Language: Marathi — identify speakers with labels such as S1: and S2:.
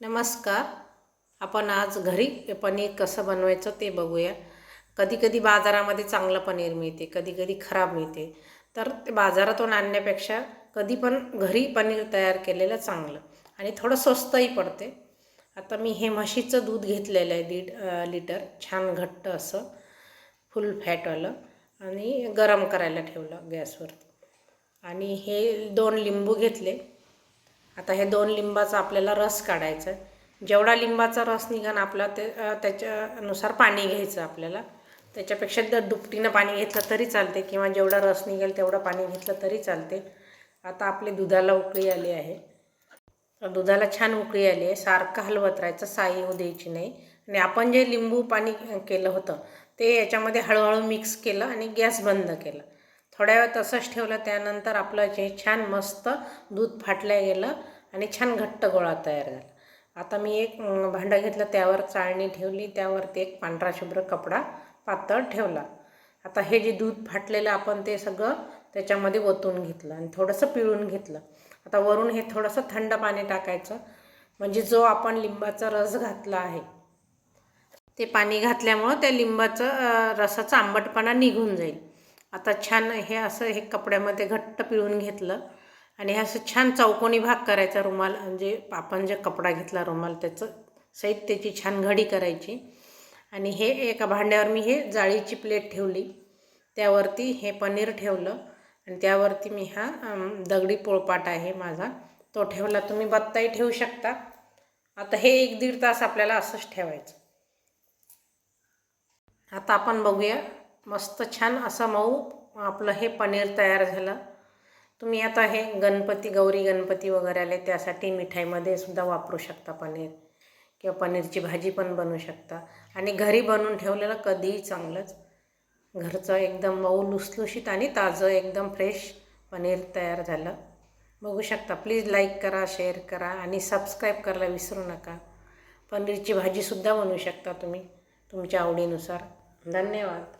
S1: नमस्कार. आपण आज घरी पनीर कसं बनवायचं ते बघूया. कधी कधी बाजारामध्ये चांगलं पनीर मिळते कधी कधी खराब मिळते. तर ते बाजारातून आणण्यापेक्षा कधी पण घरी पनीर तयार केलेलं चांगलं आणि थोडं स्वस्तही पडते. आता मी हे म्हशीचं दूध घेतलेलं आहे दीड लिटर. छान घट्ट असं. फुल फॅटवालं आणि गरम करायला ठेवलं गॅसवर आणि हे दोन लिंबू घेतले. आता हे दोन लिंबाचा आपल्याला रस काढायचा आहे जेवढा लिंबाचा रस निघान आपला ते त्याच्यानुसार पाणी घ्यायचं आपल्याला. त्याच्यापेक्षा जर दुपटीनं पाणी घेतलं तरी चालते किंवा जेवढा रस निघेल तेवढं पाणी घेतलं तरी चालते. आता आपले दुधाला उकळी आली आहे. दुधाला छान उकळी आली आहे. सारखं हलवत राहायचं साई होऊ द्यायची नाही. आणि आपण जे लिंबू पाणी केलं होतं ते याच्यामध्ये हळूहळू मिक्स केलं आणि गॅस बंद केला. थोड्या वेळ तसंच ठेवलं त्यानंतर आपलं जे छान मस्त दूध फाटल्या गेलं आणि छान घट्ट गोळा तयार झाला. आता मी एक भांडं घेतलं त्यावर चाळणी ठेवली त्यावरती एक पांढरा शुभ्र कपडा पातळ ठेवला. आता हे जे दूध फाटलेलं आपण ते सगळं त्याच्यामध्ये ओतून घेतलं आणि थोडंसं पिळून घेतलं. आता वरून हे थोडंसं थंड पाणी टाकायचं. म्हणजे जो आपण लिंबाचा रस घातला आहे ते पाणी घातल्यामुळं त्या लिंबाचं रसाचा आंबटपणा निघून जाईल. आता छान हे असं हे कपड्यामध्ये घट्ट पिळून घेतलं. आणि हे असं छान चौकोनी भाग करायचा रुमाल म्हणजे आपण जे कपडा घेतला रुमाल त्याचं सहित त्याची छान घडी करायची. आणि हे एका भांड्यावर मी हे जाळीची प्लेट ठेवली. त्यावरती हे पनीर ठेवलं. आणि त्यावरती मी हा दगडी पोळपाट आहे माझा. तो ठेवला तुम्ही बत्ताही ठेवू शकता. आता हे एक दीड तास आपल्याला असंच ठेवायचं. आता आपण बघूया मस्त छान असं मऊ आपलं हे पनीर तयार झालं. तुम्ही आता हे गणपती गौरी गणपती वगैरे आले त्यासाठी मिठाईमध्ये सुद्धा वापरू शकता पनीर. किंवा पनीरची भाजी पण बनवू शकता. आणि घरी बनवून ठेवलेलं कधीही चांगलंच. घरचं एकदम मऊ लुसलुशीत आणि ताजं एकदम फ्रेश पनीर तयार झालं. बघू शकता. प्लीज लाईक करा शेअर करा आणि सबस्क्राईब करायला विसरू नका. पनीरची भाजीसुद्धा बनवू शकता तुम्ही तुमच्या आवडीनुसार. धन्यवाद.